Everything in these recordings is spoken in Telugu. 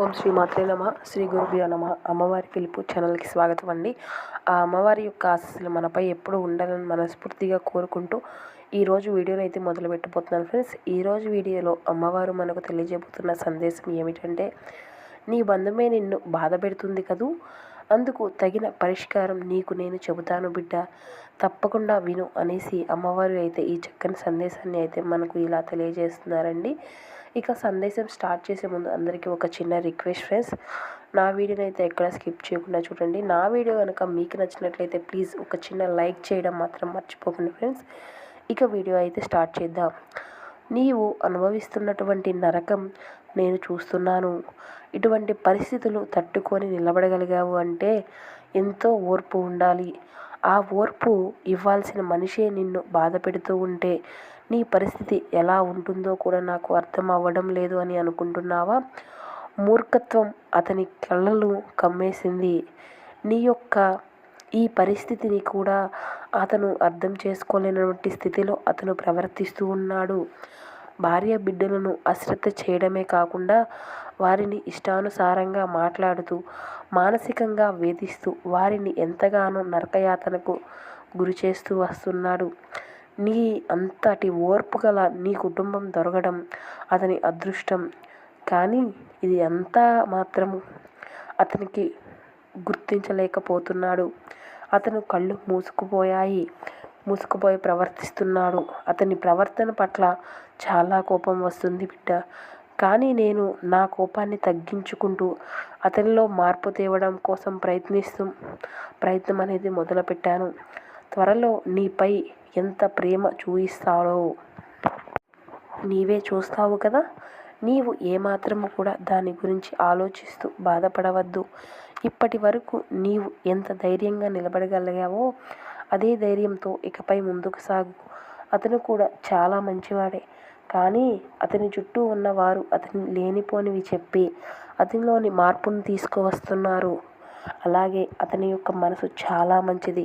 ఓం శ్రీ మాత్రే నమ శ్రీ గురుభ్యో నమ. అమ్మవారి పిలుపు ఛానల్కి స్వాగతం అండి. ఆ అమ్మవారి యొక్క ఆశస్సులు మనపై ఎప్పుడు ఉండాలని మనస్ఫూర్తిగా కోరుకుంటూ ఈరోజు వీడియోని అయితే మొదలు పెట్టబోతున్నాను ఫ్రెండ్స్. ఈరోజు వీడియోలో అమ్మవారు మనకు తెలియజేయబోతున్న సందేశం ఏమిటంటే నీ బంధమే నిన్ను బాధ పెడుతుంది కదూ? అందుకు తగిన పరిష్కారం నీకు నేను చెబుతాను బిడ్డ. తప్పకుండా విను అనేసి అమ్మవారు అయితే ఈ చక్కని సందేశాన్ని అయితే మనకు ఇలా తెలియజేస్తున్నారండి. ఇక సందేశం స్టార్ట్ చేసే ముందు అందరికీ ఒక చిన్న రిక్వెస్ట్ ఫ్రెండ్స్. నా వీడియోని అయితే ఎక్కడ స్కిప్ చేయకుండా చూడండి. నా వీడియో కనుక మీకు నచ్చినట్లయితే ప్లీజ్ ఒక చిన్న లైక్ చేయడం మాత్రం మర్చిపోకండి ఫ్రెండ్స్. ఇక వీడియో అయితే స్టార్ట్ చేద్దాం. నీవు అనుభవిస్తున్నటువంటి నరకం నేను చూస్తున్నాను. ఇటువంటి పరిస్థితులు తట్టుకొని నిలబడగలిగావు అంటే ఎంతో ఓర్పు ఉండాలి. ఆ ఓర్పు ఇవ్వాల్సిన మనిషే నిన్ను బాధ పెడుతూ ఉంటే నీ పరిస్థితి ఎలా ఉంటుందో కూడా నాకు అర్థం అవ్వడం లేదు అని అనుకుంటున్నావా? మూర్ఖత్వం అతని కళ్ళలు కమ్మేసింది. నీ యొక్క ఈ పరిస్థితిని కూడా అతను అర్థం చేసుకోలేనటువంటి స్థితిలో అతను ప్రవర్తిస్తూ ఉన్నాడు. భార్య బిడ్డలను అశ్రద్ధ చేయడమే కాకుండా వారిని ఇష్టానుసారంగా మాట్లాడుతూ మానసికంగా వేధిస్తూ వారిని ఎంతగానో నరకయాతనకు గురి చేస్తూ వస్తున్నాడు. నీ అంతటి ఓర్పు గల నీ కుటుంబం దొరకడం అతని అదృష్టం. కానీ ఇది అంతా మాత్రము అతనికి గుర్తించలేకపోతున్నాడు. అతను కళ్ళు మూసుకుపోయాయి. మూసుకుపోయి ప్రవర్తిస్తున్నాడు. అతని ప్రవర్తన పట్ల చాలా కోపం వస్తుంది బిడ్డ. కానీ నేను నా కోపాన్ని తగ్గించుకుంటూ అతనిలో మార్పు తేవడం కోసం ప్రయత్నిస్తూ ప్రయత్నం అనేది మొదలుపెట్టాను. త్వరలో నీపై ఎంత ప్రేమ చూయిస్తాడో నీవే చూస్తావు కదా. నీవు ఏమాత్రము కూడా దాని గురించి ఆలోచిస్తూ బాధపడవద్దు. ఇప్పటి వరకు నీవు ఎంత ధైర్యంగా నిలబడగలిగావో అదే ధైర్యంతో ఇకపై ముందుకు సాగు. అతను కూడా చాలా మంచివాడే. కానీ అతని చుట్టూ ఉన్నవారు అతని లేనిపోనివి చెప్పి అతనిలోని మార్పును తీసుకువస్తున్నారు. అలాగే అతని యొక్క మనసు చాలా మంచిది.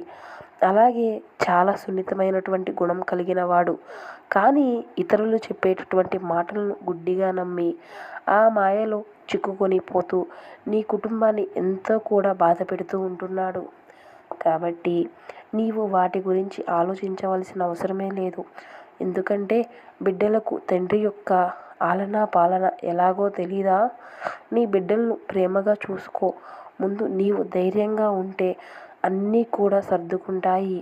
అలాగే చాలా సున్నితమైనటువంటి గుణం కలిగిన వాడు. కానీ ఇతరులు చెప్పేటటువంటి మాటలను గుడ్డిగా నమ్మి ఆ మాయలో చిక్కుకొని పోతూ నీ కుటుంబాన్ని ఎంతో కూడా బాధ పెడుతూ ఉంటున్నాడు. కాబట్టి నీవు వాటి గురించి ఆలోచించవలసిన అవసరమే లేదు. ఎందుకంటే బిడ్డలకు తండ్రి యొక్క ఆలనా పాలన ఎలాగో తెలీదా? నీ బిడ్డలను ప్రేమగా చూసుకో. ముందు నీవు ధైర్యంగా ఉంటే అన్నీ కూడా సర్దుకుంటాయి.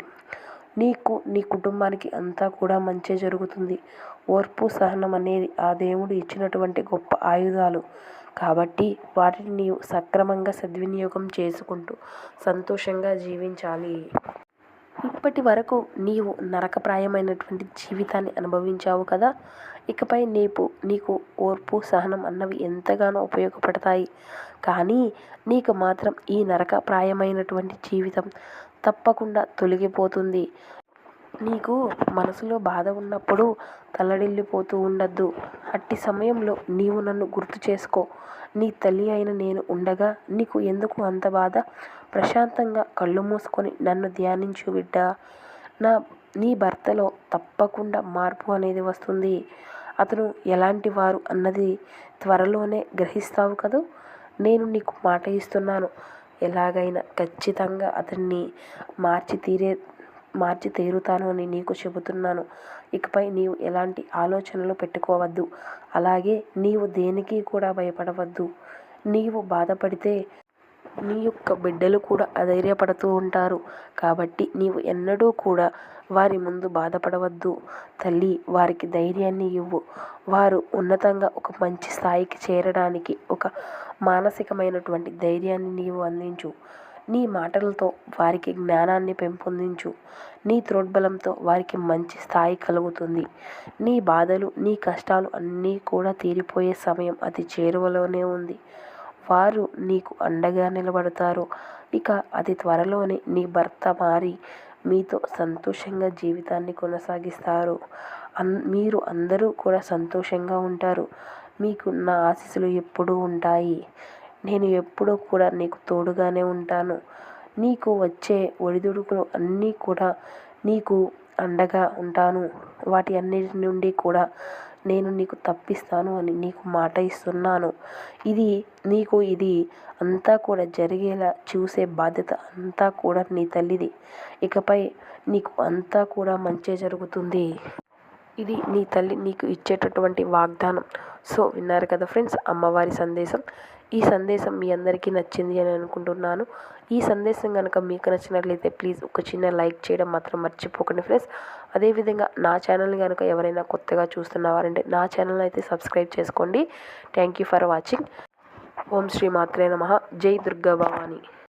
నీకు నీ కుటుంబానికి అంతా కూడా మంచి జరుగుతుంది. ఓర్పు సహనం అనేది ఆ దేవుడు ఇచ్చినటువంటి గొప్ప ఆయుధాలు. కాబట్టి వాటిని నీవు సక్రమంగా సద్వినియోగం చేసుకుంటూ సంతోషంగా జీవించాలి. ఇప్పటి వరకు నీవు నరకప్రాయమైనటువంటి జీవితాన్ని అనుభవించావు కదా? ఇకపై నీపు నీకు ఓర్పు సహనం అన్నవి ఎంతగానో ఉపయోగపడతాయి. కానీ నీకు మాత్రం ఈ నరకప్రాయమైనటువంటి జీవితం తప్పకుండా తొలగిపోతుంది. నీకు మనసులో బాధ ఉన్నప్పుడు తల్లడిల్లిపోతూ ఉండద్దు. అట్టి సమయంలో నీవు నన్ను గుర్తు చేసుకో. నీ తల్లి అయిన నేను ఉండగా నీకు ఎందుకు అంత బాధ? ప్రశాంతంగా కళ్ళు మూసుకొని నన్ను ధ్యానించు బిడ్డా. నా నీ భర్తలో తప్పకుండా మార్పు అనేది వస్తుంది. అతను ఎలాంటి వారు అన్నది త్వరలోనే గ్రహిస్తావు కదూ? నేను నీకు మాట ఇస్తున్నాను. ఎలాగైనా ఖచ్చితంగా అతన్ని మార్చి తీరే మార్చి తీరుతాను అని నీకు చెబుతున్నాను. ఇకపై నీవు ఎలాంటి ఆలోచనలు పెట్టుకోవద్దు. అలాగే నీవు దేనికి కూడా భయపడవద్దు. నీవు బాధపడితే నీ యొక్క బిడ్డలు కూడా అధైర్యపడుతూ ఉంటారు. కాబట్టి నీవు ఎన్నడూ కూడా వారి ముందు బాధపడవద్దు. తల్లి వారికి ధైర్యాన్ని ఇవ్వు. వారు ఉన్నతంగా ఒక మంచి స్థాయికి చేరడానికి ఒక మానసికమైనటువంటి ధైర్యాన్ని నీవు అందించు. నీ మాటలతో వారికి జ్ఞానాన్ని పెంపొందించు. నీ త్రోడ్బలంతో వారికి మంచి స్థాయి కలుగుతుంది. నీ బాధలు నీ కష్టాలు అన్నీ కూడా తీరిపోయే సమయం అది చేరువలోనే ఉంది. వారు నీకు అండగా నిలబడతారు. ఇక అతి త్వరలోనే నీ భర్త మారి మీతో సంతోషంగా జీవితాన్ని కొనసాగిస్తారు. అన్ మీరు అందరూ కూడా సంతోషంగా ఉంటారు. మీకు నా ఆశీస్సులు ఎప్పుడూ ఉంటాయి. నేను ఎప్పుడూ కూడా నీకు తోడుగానే ఉంటాను. నీకు వచ్చే ఒడిదుడుకులు అన్నీ కూడా నీకు అండగా ఉంటాను. వాటి అన్నిటి నుండి కూడా నేను నీకు తప్పిస్తాను అని నీకు మాట ఇస్తున్నాను. ఇది నీకు ఇది అంతా కూడా జరిగేలా చూసే బాధ్యత అంతా కూడా నీ తల్లిది. ఇకపై నీకు అంతా కూడా మంచే జరుగుతుంది. ఇది నీ తల్లి నీకు ఇచ్చేటటువంటి వాగ్దానం. సో విన్నారు కదా ఫ్రెండ్స్ అమ్మవారి సందేశం. ఈ సందేశం మీ అందరికీ నచ్చింది అని అనుకుంటున్నాను. ఈ సందేశం కనుక మీకు నచ్చినట్లయితే ప్లీజ్ ఒక చిన్న లైక్ చేయడం మాత్రం మర్చిపోకండి ఫ్రెండ్స్. అదేవిధంగా నా ఛానల్ కనుక ఎవరైనా కొత్తగా చూస్తున్నవారంటే నా ఛానల్ అయితే సబ్స్క్రైబ్ చేసుకోండి. Thank you for watching. Om Shri మాత్రే నమ. జై దుర్గా భవాని.